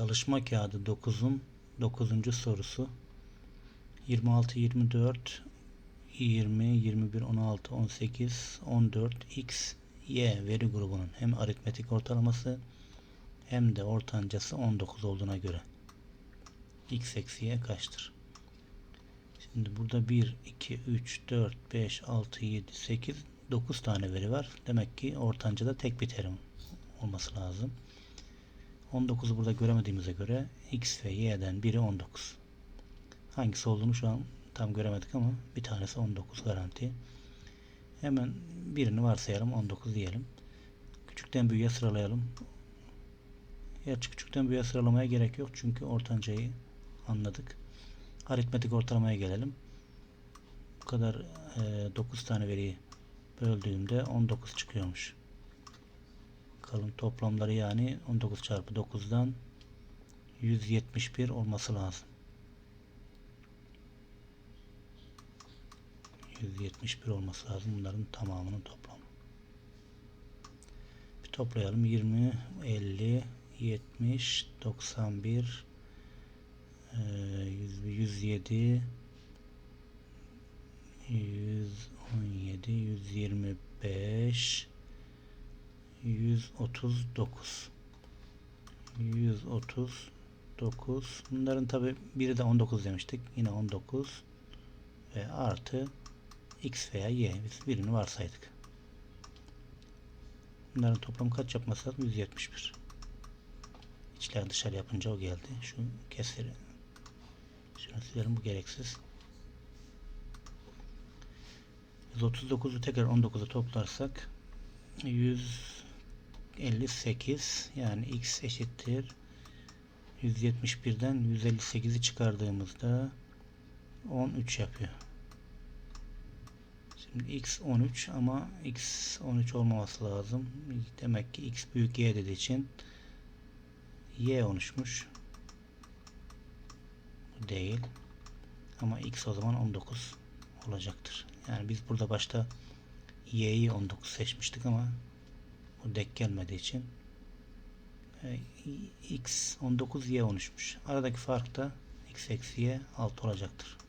Çalışma kağıdı 9'un 9. sorusu 26 24 20 21 16 18 14 x y veri grubunun hem aritmetik ortalaması hem de ortancası 19 olduğuna göre x eksi y kaçtır? Şimdi burada 1, 2, 3, 4, 5, 6, 7, 8, 9 tane veri var. Demek ki ortancada tek bir terim olması lazım. 19'u burada göremediğimize göre x ve y'den biri 19. Hangisi olduğunu şu an tam göremedik ama bir tanesi 19 garanti. Hemen birini varsayalım 19 diyelim. Küçükten büyüğe sıralayalım. Gerçi küçükten büyüğe sıralamaya gerek yok çünkü ortancayı anladık. Aritmetik ortalamaya gelelim. Bu kadar e, 9 tane veriyi böldüğümde 19 çıkıyormuş. Bakalım toplamları yani 19 çarpı 9'dan 171 olması lazım. 171 olması lazım. Bunların tamamının toplamı. Bir toplayalım. 20, 50, 70, 91, e, 100, 107, 117, 125, 139 139 bunların tabi biri de 19 demiştik. Yine 19 ve artı x veya y. Biz birini varsaydık. Bunların toplamı kaç yapması lazım? 171 içler dışarı yapınca o geldi. Şu kesiri şunu silelim bu gereksiz. 139'u tekrar 19'a toplarsak 158 yani x eşittir 171'den 158'i çıkardığımızda 13 yapıyor. Şimdi x 13 ama x 13 olmaması lazım. Demek ki x büyük y dediği için y 13'müş. Değil. Ama x o zaman 19 olacaktır. Yani biz burada başta y'yi 19 seçmiştik ama bu denk gelmediği için e, x 19 y 13'müş. Aradaki fark da x eksi y 6 olacaktır.